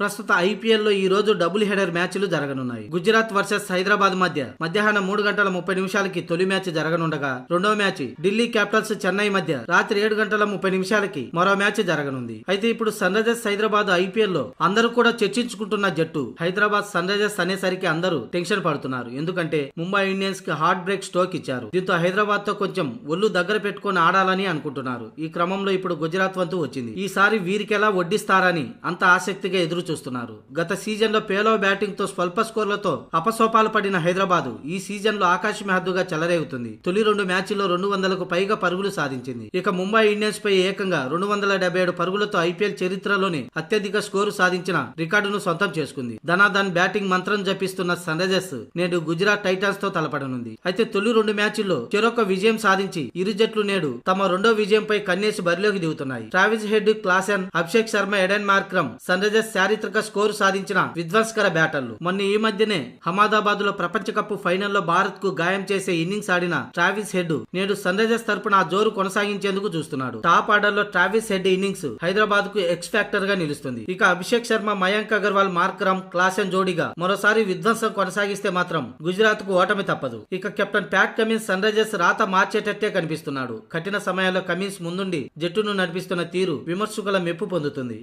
ప్రస్తుత ఐపీఎల్లో ఈ రోజు డబుల్ హెడర్ మ్యాచ్లు జరగనున్నాయి. గుజరాత్ వర్సెస్ హైదరాబాద్ మధ్య మధ్యాహ్నం మూడు గంటల ముప్పై నిమిషాలకి తొలి మ్యాచ్ జరగనుండగా రెండవ మ్యాచ్ ఢిల్లీ క్యాపిటల్స్ చెన్నై మధ్య రాత్రి ఏడు గంటల ముప్పై నిమిషాలకి మరో మ్యాచ్ జరగనుంది. అయితే ఇప్పుడు సన్ రైజర్స్ హైదరాబాద్ ఐపీఎల్లో అందరూ కూడా చర్చించుకుంటున్న జట్టు హైదరాబాద్ సన్ రైజర్స్ అనేసరికి అందరూ టెన్షన్ పడుతున్నారు. ఎందుకంటే ముంబై ఇండియన్స్కి హార్ట్ బ్రేక్ స్టోక్ ఇచ్చారు. దీంతో హైదరాబాద్తో కొంచెం ఒళ్ళు దగ్గర పెట్టుకొని ఆడాలని అనుకుంటున్నారు. ఈ క్రమంలో ఇప్పుడు గుజరాత్ వంతు వచ్చింది. ఈసారి వీరికెలా వడ్డిస్తారని అంత ఆసక్తిగా ఎదురు చూస్తున్నారు గత సీజన్లో పేలో బ్యాటింగ్తో స్వల్ప స్కోర్లతో అపసోపాలు పడిన హైదరాబాద్ ఈ సీజన్లో ఆకాశ హద్దుగా చెలరేగుతుంది. తొలి రెండు మ్యాచ్ల్లో రెండు వందలకు పైగా పరుగులు సాధించింది. ఇక ముంబై ఇండియన్స్ పై ఏకంగా రెండు వందల డెబ్బై ఏడు పరుగులతో ఐపీఎల్ చరిత్రలోనే అత్యధిక స్కోరు సాధించిన రికార్డును సొంతం చేసుకుంది. ధనాధన్ బ్యాటింగ్ మంత్రం జపిస్తున్న సన్ రైజర్స్ నేడు గుజరాత్ టైటాన్స్తో తలపడనుంది. అయితే తొలి రెండు మ్యాచ్ల్లో చెరొక విజయం సాధించి ఇరు జట్లు నేడు తమ రెండో విజయంపై కన్నేసి బరిలోకి దిగుతున్నాయి. Travis Head Klaasen Abhishek Sharma Aiden Markram Sunrisers చారిత్రక స్కోరు సాధించిన విధ్వంసకర బ్యాటర్లు. మొన్న ఈ మధ్యనే హమాదాబాద్లో ప్రపంచ కప్ ఫైనల్లో భారత్కు గాయం చేసే ఇన్నింగ్స్ ఆడిన ట్రావిస్ హెడ్ నేడు సన్ రైజర్స్ తరపున ఆ జోరు కొనసాగించేందుకు చూస్తున్నాడు. టాప్ ఆర్డర్లో ట్రావిస్ హెడ్ ఇన్నింగ్స్ హైదరాబాద్కు ఎక్స్ ఫ్యాక్టర్గా నిలుస్తుంది. ఇక అభిషేక్ శర్మ మయాంక్ అగర్వాల్ మార్క్రమ్ క్లాసెన్ జోడీగా మరోసారి విధ్వంసం కొనసాగిస్తే మాత్రం గుజరాత్కు ఓటమి తప్పదు. ఇక captain Pat Cummins Sunrisers రాత మార్చేటట్టే కనిపిస్తున్నాడు. కఠిన సమయాల్లో కమిన్స్ ముందుండి జట్టును నడిపిస్తున్న తీరు విమర్శకుల మెప్పు పొందుతుంది.